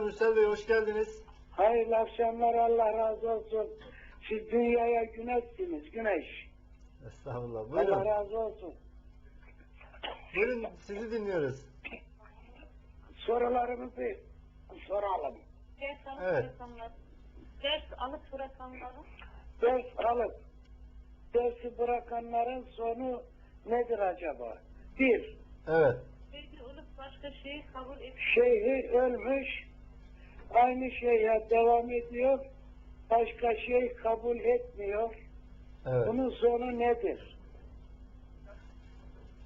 Mürsel Bey hoş geldiniz. Hayırlı akşamlar Allah razı olsun. Siz dünyaya güneşsiniz, güneş. Estağfurullah. Allah Buyurun. razı olsun. Buyurun sizi dinliyoruz. Sorularımızı soralım. Ders alıp Evet. bırakanlar. Ders alıp bırakanların Ders alıp dersi bırakanların sonu nedir acaba? Bir, Evet. bir olup başka şeyi kabul et. şeyhi ölmüş, aynı şeye devam ediyor, başka şey kabul etmiyor. Evet. Bunun sonu nedir?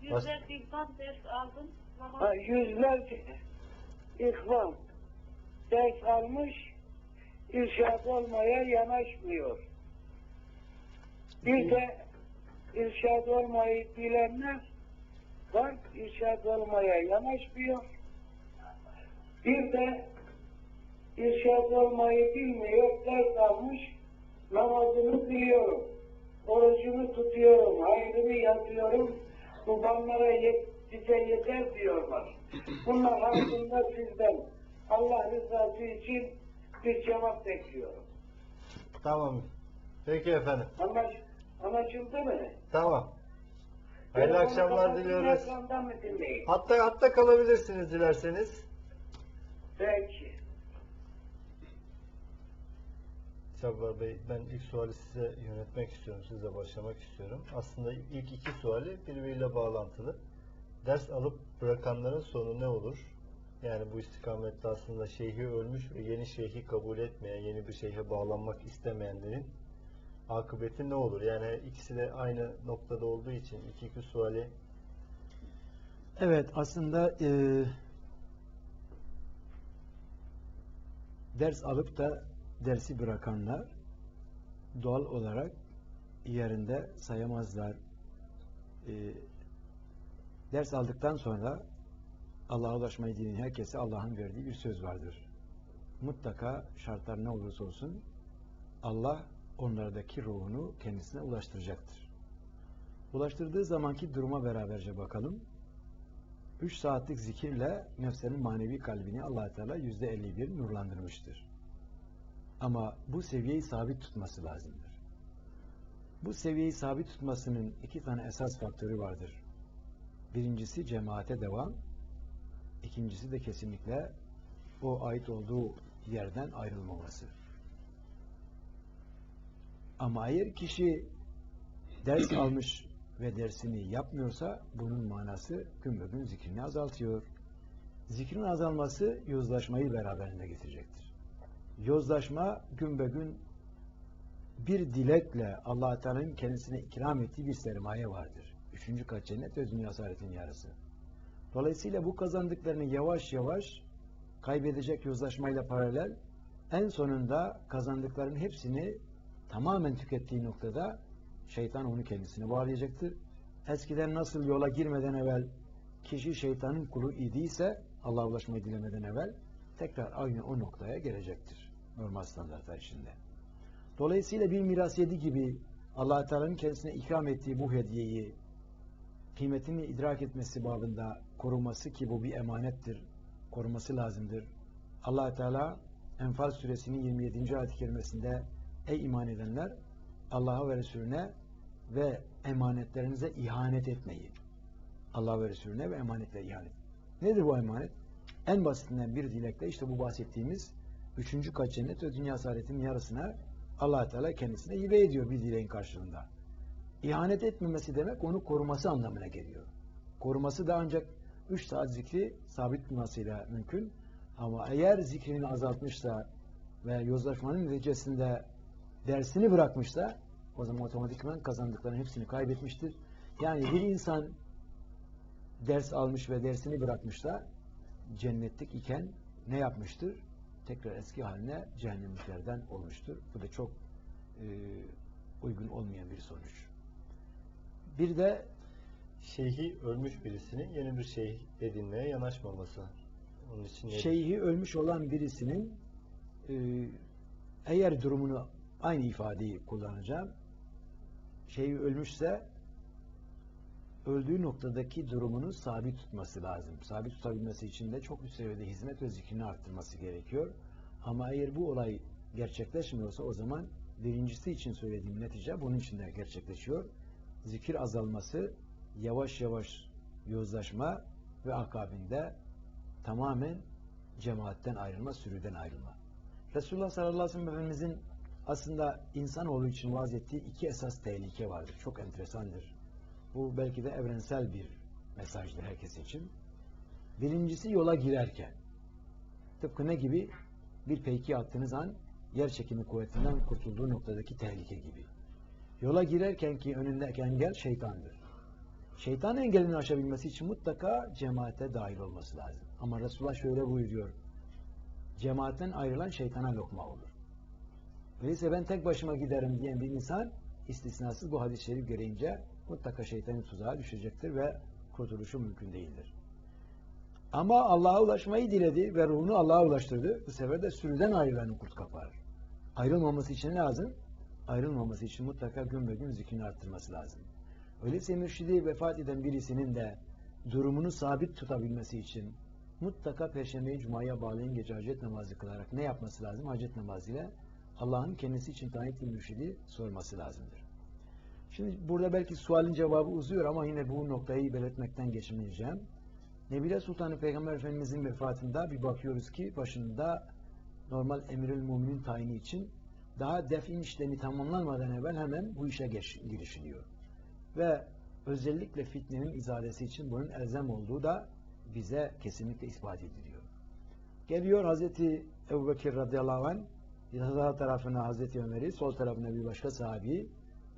Yüzler ihvan ders aldın. Ama Ha, yüzlerce ihvan ders almış, irşad olmaya yanaşmıyor. Bir de irşad olmayı bilenler var, irşad olmaya yanaşmıyor. Bir de irşad olmayı bilmiyor, ders almış, namazını kılıyorum, orucumu tutuyorum, hayrını yapıyorum, bu banlara yet, bize yeter diyorlar. Bunlar hakkında sizden Allah rızası için bir cevap bekliyorum. Tamam. Peki efendim. Anlaş, anlaşıldı mı? Tamam. Hayırlı Telefonu akşamlar diliyoruz. Hatta hatta kalabilirsiniz dilerseniz. Peki. Şabbar Bey ben ilk suali size yönetmek istiyorum. Sizle başlamak istiyorum. Aslında ilk iki suali birbiriyle bağlantılı. Ders alıp bırakanların sonu ne olur? Yani bu istikamette aslında şeyhi ölmüş ve yeni şeyhi kabul etmeyen, yeni bir şeyhe bağlanmak istemeyenlerin akıbeti ne olur? Yani ikisi de aynı noktada olduğu için iki iki suali Evet aslında e, ders alıp da dersi bırakanlar doğal olarak yerinde sayamazlar. E, ders aldıktan sonra Allah'a ulaşmayı dileyen herkese Allah'ın verdiği bir söz vardır. Mutlaka şartlar ne olursa olsun Allah onlardaki ruhunu kendisine ulaştıracaktır. Ulaştırdığı zamanki duruma beraberce bakalım. 3 saatlik zikirle nefsenin manevi kalbini allah Teala %51 nurlandırmıştır. Ama bu seviyeyi sabit tutması lazımdır. Bu seviyeyi sabit tutmasının iki tane esas faktörü vardır. Birincisi cemaate devam, ikincisi de kesinlikle o ait olduğu yerden ayrılmaması. Ama eğer kişi ders almış ve dersini yapmıyorsa bunun manası gün be zikrini azaltıyor. Zikrin azalması yozlaşmayı beraberinde getirecektir. Yozlaşma gün be gün bir dilekle allah Teala'nın kendisine ikram ettiği bir sermaye vardır. Üçüncü kat cennet ve dünya saadetin yarısı. Dolayısıyla bu kazandıklarını yavaş yavaş kaybedecek yozlaşmayla paralel en sonunda kazandıklarının hepsini tamamen tükettiği noktada şeytan onu kendisine bağlayacaktır. Eskiden nasıl yola girmeden evvel kişi şeytanın kulu idiyse Allah'a ulaşmayı dilemeden evvel tekrar aynı o noktaya gelecektir. Normal standartlar içinde. Dolayısıyla bir miras yedi gibi allah Teala'nın kendisine ikram ettiği bu hediyeyi kıymetini idrak etmesi babında koruması ki bu bir emanettir. Koruması lazımdır. allah Teala Enfal suresinin 27. ayet-i kerimesinde Ey iman edenler Allah'a ve Resulüne ve emanetlerinize ihanet etmeyin. Allah ve Resulüne ve emanetle ihanet. Nedir bu emanet? En basitinden bir dilekle işte bu bahsettiğimiz üçüncü kat cennet ve dünya saadetinin yarısına allah Teala kendisine hibe ediyor bir dileğin karşılığında. İhanet etmemesi demek onu koruması anlamına geliyor. Koruması da ancak üç saat zikri sabit tutmasıyla mümkün. Ama eğer zikrini azaltmışsa ve yozlaşmanın neticesinde dersini bırakmışsa o zaman otomatikman kazandıklarının hepsini kaybetmiştir. Yani bir insan ders almış ve dersini bırakmışsa cennetlik iken ne yapmıştır? Tekrar eski haline cehennemliklerden olmuştur. Bu da çok e, uygun olmayan bir sonuç. Bir de şeyhi ölmüş birisinin yeni bir şeyh edinmeye yanaşmaması. Onun için şeyhi ölmüş olan birisinin e, eğer durumunu aynı ifadeyi kullanacağım. Şeyhi ölmüşse öldüğü noktadaki durumunu sabit tutması lazım. Sabit tutabilmesi için de çok üst seviyede hizmet ve zikrini arttırması gerekiyor. Ama eğer bu olay gerçekleşmiyorsa o zaman birincisi için söylediğim netice bunun için de gerçekleşiyor. Zikir azalması, yavaş yavaş yozlaşma ve akabinde tamamen cemaatten ayrılma, sürüden ayrılma. Resulullah sallallahu aleyhi ve sellem Efendimizin aslında insanoğlu için vaaz ettiği iki esas tehlike vardır. Çok enteresandır. Bu belki de evrensel bir mesajdır herkes için. Birincisi yola girerken. Tıpkı ne gibi? Bir peyki attığınız an yer çekimi kuvvetinden kurtulduğu noktadaki tehlike gibi. Yola girerken ki önündeki engel şeytandır. Şeytan engelini aşabilmesi için mutlaka cemaate dahil olması lazım. Ama Resulullah şöyle buyuruyor. Cemaatten ayrılan şeytana lokma olur. Öyleyse ben tek başıma giderim diyen bir insan istisnasız bu hadis-i şerif gereğince mutlaka şeytanın tuzağa düşecektir ve kurtuluşu mümkün değildir. Ama Allah'a ulaşmayı diledi ve ruhunu Allah'a ulaştırdı. Bu sefer de sürüden ayrılanı kurt kapar. Ayrılmaması için ne lazım? Ayrılmaması için mutlaka gün be gün zikrini arttırması lazım. Öyleyse mürşidi vefat eden birisinin de durumunu sabit tutabilmesi için mutlaka Perşembeyi Cuma'ya bağlayan gece hacet namazı kılarak ne yapması lazım? Hacet namazıyla Allah'ın kendisi için tayin ettiği mürşidi sorması lazımdır. Şimdi burada belki sualin cevabı uzuyor ama yine bu noktayı belirtmekten geçmeyeceğim. Nebile Sultanı Peygamber Efendimizin vefatında bir bakıyoruz ki başında normal emirül müminin tayini için daha defin işlemi tamamlanmadan evvel hemen bu işe geç, girişiliyor. Ve özellikle fitnenin izalesi için bunun elzem olduğu da bize kesinlikle ispat ediliyor. Geliyor Hazreti Ebu Bekir radıyallahu anh sağ tarafına Hazreti Ömer'i, sol tarafına bir başka sahabi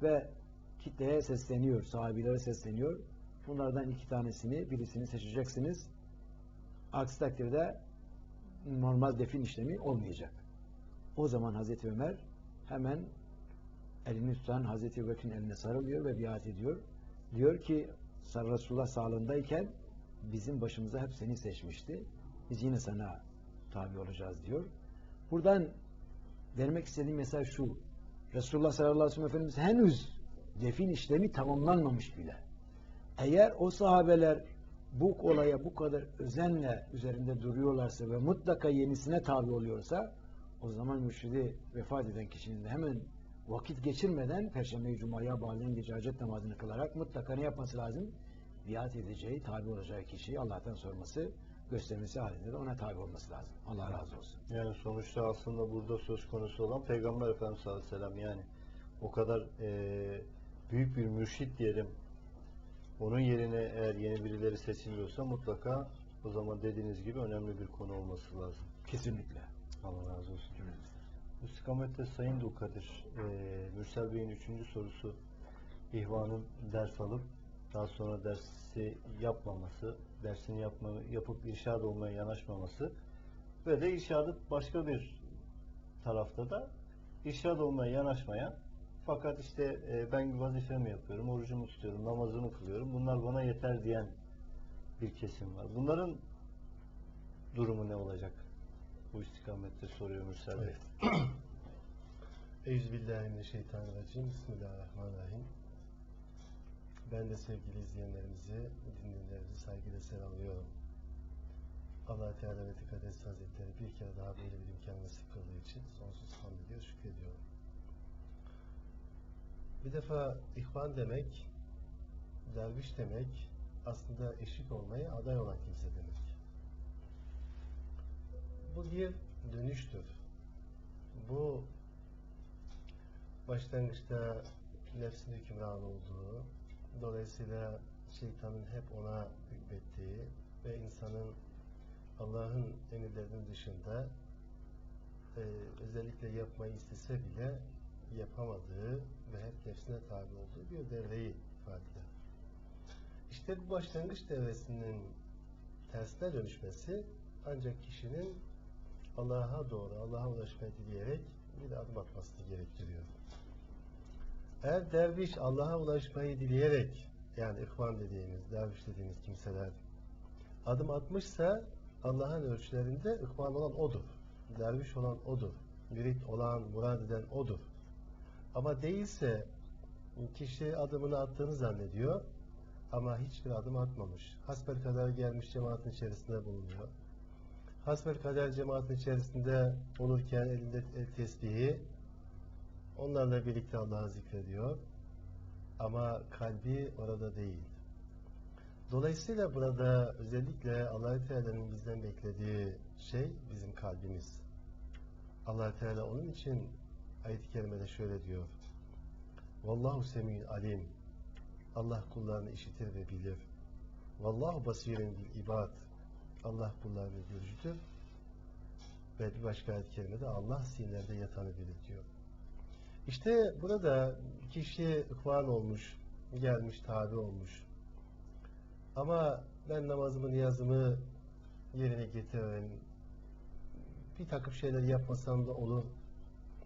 ve kitleye sesleniyor, sahabilere sesleniyor. Bunlardan iki tanesini, birisini seçeceksiniz. Aksi takdirde normal defin işlemi olmayacak. O zaman Hazreti Ömer hemen elini tutan Hazreti Ebubekir'in eline sarılıyor ve biat ediyor. Diyor ki Resulullah sağlığındayken bizim başımıza hep seni seçmişti. Biz yine sana tabi olacağız diyor. Buradan vermek istediğim mesaj şu. Resulullah sallallahu aleyhi ve sellem Efendimiz henüz defin işlemi tamamlanmamış bile. Eğer o sahabeler bu olaya bu kadar özenle üzerinde duruyorlarsa ve mutlaka yenisine tabi oluyorsa o zaman mürşidi vefat eden kişinin de hemen vakit geçirmeden Perşembe Cuma'ya bağlayan gece hacet namazını kılarak mutlaka ne yapması lazım? Biat edeceği, tabi olacağı kişiyi Allah'tan sorması, göstermesi halinde de ona tabi olması lazım. Allah razı olsun. Yani sonuçta aslında burada söz konusu olan Peygamber Efendimiz sallallahu aleyhi ve sellem yani o kadar eee, büyük bir mürşit diyelim onun yerine eğer yeni birileri seçiliyorsa mutlaka o zaman dediğiniz gibi önemli bir konu olması lazım. Kesinlikle. Allah razı olsun. İstikamette Sayın Dulkadir, eee Mürsel Bey'in üçüncü sorusu ihvanın ders alıp daha sonra dersi yapmaması, dersini yapma, yapıp irşad olmaya yanaşmaması ve de irşadı başka bir tarafta da irşad olmaya yanaşmayan fakat işte e, ben vazifemi yapıyorum, orucumu tutuyorum, namazımı kılıyorum. Bunlar bana yeter diyen bir kesim var. Bunların durumu ne olacak? Bu istikamette soruyor Mürsel Bey. Euzubillahimineşşeytanirracim. Bismillahirrahmanirrahim. Ben de sevgili izleyenlerimizi, dinleyenlerimizi saygıyla selamlıyorum. allah Teala ve Tekaddes Hazretleri bir kere daha böyle bir imkan nasip kıldığı için sonsuz hamd ediyor, şükrediyorum. Bir defa ihvan demek, derviş demek, aslında eşit olmaya aday olan kimse demek. Bu bir dönüştür. Bu başlangıçta nefsin hükümran olduğu, dolayısıyla şeytanın hep ona hükmettiği ve insanın Allah'ın emirlerinin dışında e, özellikle yapmayı istese bile yapamadığı ve hep nefsine tabi olduğu bir devreyi ifade eder. İşte bu başlangıç devresinin tersine dönüşmesi ancak kişinin Allah'a doğru, Allah'a ulaşmayı dileyerek bir adım atmasını gerektiriyor. Eğer derviş Allah'a ulaşmayı dileyerek yani ihvan dediğimiz, derviş dediğimiz kimseler adım atmışsa Allah'ın ölçülerinde ihvan olan odur. Derviş olan odur. Mürit olan, murad eden odur. Ama değilse kişi adımını attığını zannediyor. ama hiçbir adım atmamış. Hasbelkader gelmiş cemaatin içerisinde bulunuyor. Hasbelkader cemaatin içerisinde olurken elinde el tesbihi onlarla birlikte Allah'ı zikrediyor. Ama kalbi orada değil. Dolayısıyla burada özellikle allah Teala'nın bizden beklediği şey bizim kalbimiz. allah Teala onun için ayet-i kerimede şöyle diyor. Vallahu semîn alim. Allah kullarını işitir ve bilir. Vallahu basirin bil ibad. Allah kullarını görücüdür. Ve bir başka ayet-i kerimede Allah sinirlerde yatanı bilir diyor. İşte burada kişi ihvan olmuş, gelmiş, tabi olmuş. Ama ben namazımı, niyazımı yerine getiririm. Bir takım şeyler yapmasam da olur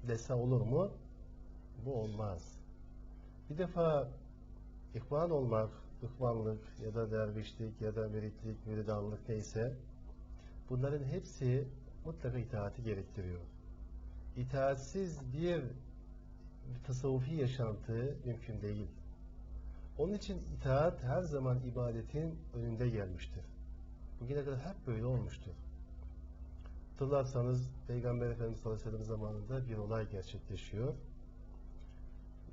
dese olur mu? Bu olmaz. Bir defa ihvan olmak, ihvanlık ya da dervişlik ya da müritlik, müridanlık neyse bunların hepsi mutlaka itaati gerektiriyor. İtaatsiz bir tasavvufi yaşantı mümkün değil. Onun için itaat her zaman ibadetin önünde gelmiştir. Bugüne kadar hep böyle olmuştur. Hatırlarsanız Peygamber Efendimiz sallallahu aleyhi ve sellem zamanında bir olay gerçekleşiyor.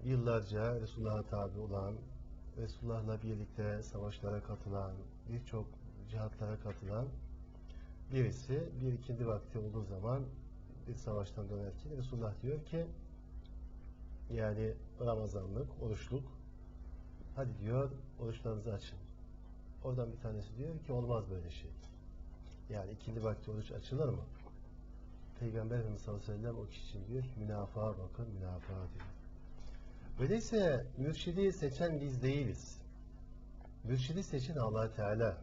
Yıllarca Resulullah'a tabi olan, Resulullah'la birlikte savaşlara katılan, birçok cihatlara katılan birisi bir ikindi vakti olduğu zaman bir savaştan dönerken Resulullah diyor ki yani Ramazanlık, oruçluk hadi diyor oruçlarınızı açın. Oradan bir tanesi diyor ki olmaz böyle şey. Yani ikindi vakti oruç açılır mı? Peygamber Efendimiz sallallahu aleyhi ve sellem o kişi için diyor ki münafığa bakın münafığa diyor. Öyleyse mürşidi seçen biz değiliz. Mürşidi seçen allah Teala.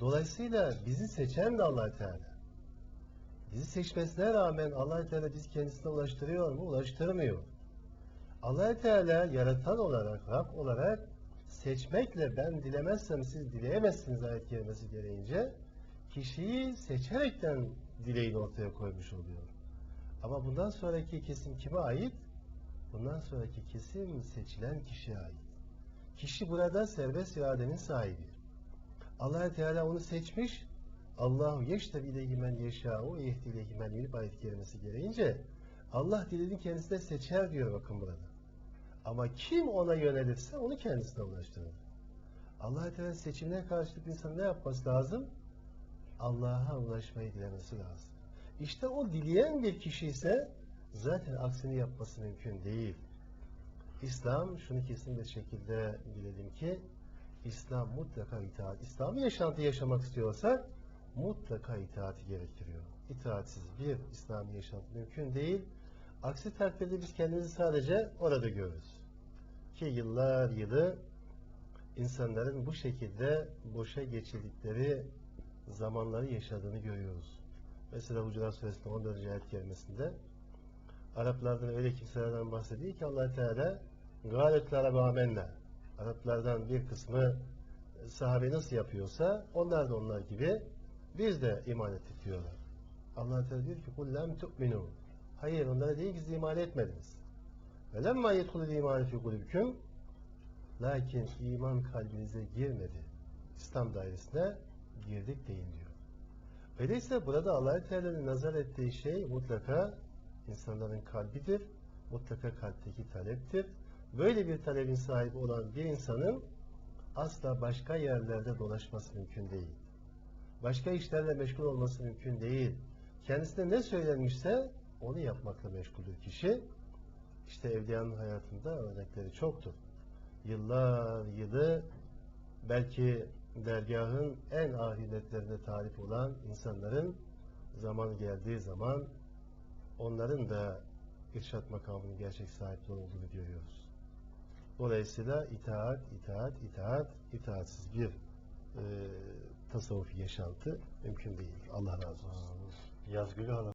Dolayısıyla bizi seçen de allah Teala. Bizi seçmesine rağmen allah Teala bizi kendisine ulaştırıyor mu? Ulaştırmıyor. allah Teala yaratan olarak, Rab olarak seçmekle ben dilemezsem siz dileyemezsiniz ayet kelimesi gereğince kişiyi seçerekten dileğini ortaya koymuş oluyor. Ama bundan sonraki kesim kime ait? Bundan sonraki kesim seçilen kişiye ait. Kişi burada serbest iradenin sahibi. allah Teala onu seçmiş. Allahu yeştebi ileyhi men yeşâ'u yehdi men yunib ayet kelimesi gereğince Allah dilediğini kendisine seçer diyor bakın burada. Ama kim ona yönelirse onu kendisine ulaştırır. allah Teala seçimine karşılık insan ne yapması lazım? Allah'a ulaşmayı dilemesi lazım. İşte o dileyen bir kişi ise zaten aksini yapması mümkün değil. İslam şunu kesin bir şekilde bilelim ki İslam mutlaka itaat. İslami yaşantı yaşamak istiyorsak mutlaka itaati gerektiriyor. İtaatsiz bir İslami yaşantı mümkün değil. Aksi takdirde biz kendimizi sadece orada görürüz. Ki yıllar yılı insanların bu şekilde boşa geçirdikleri zamanları yaşadığını görüyoruz. Mesela Hucurat Suresi'nin 14. ayet kerimesinde Araplardan öyle kimselerden bahsediyor ki allah Teala gâletlâre bâmennâ Araplardan bir kısmı sahabe nasıl yapıyorsa onlar da onlar gibi biz de iman ettik diyorlar. allah Teala diyor ki kul lem tu'minu Hayır onlara değil ki siz iman etmediniz. Ve lemma yedhulul imanu fi kulübüküm Lakin iman kalbinize girmedi. İslam dairesine girdik deyin diyor. Öyleyse burada allah Teala'nın nazar ettiği şey mutlaka insanların kalbidir. Mutlaka kalpteki taleptir. Böyle bir talebin sahibi olan bir insanın asla başka yerlerde dolaşması mümkün değil. Başka işlerle meşgul olması mümkün değil. Kendisine ne söylenmişse onu yapmakla meşguldür kişi. İşte evliyanın hayatında örnekleri çoktur. Yıllar yılı belki dergahın en ahiretlerine talip olan insanların zaman geldiği zaman onların da irşat makamının gerçek sahipleri olduğunu görüyoruz. Dolayısıyla itaat, itaat, itaat, itaatsiz bir e, tasavvufi yaşantı mümkün değil. Allah razı olsun. Yazgülü Hanım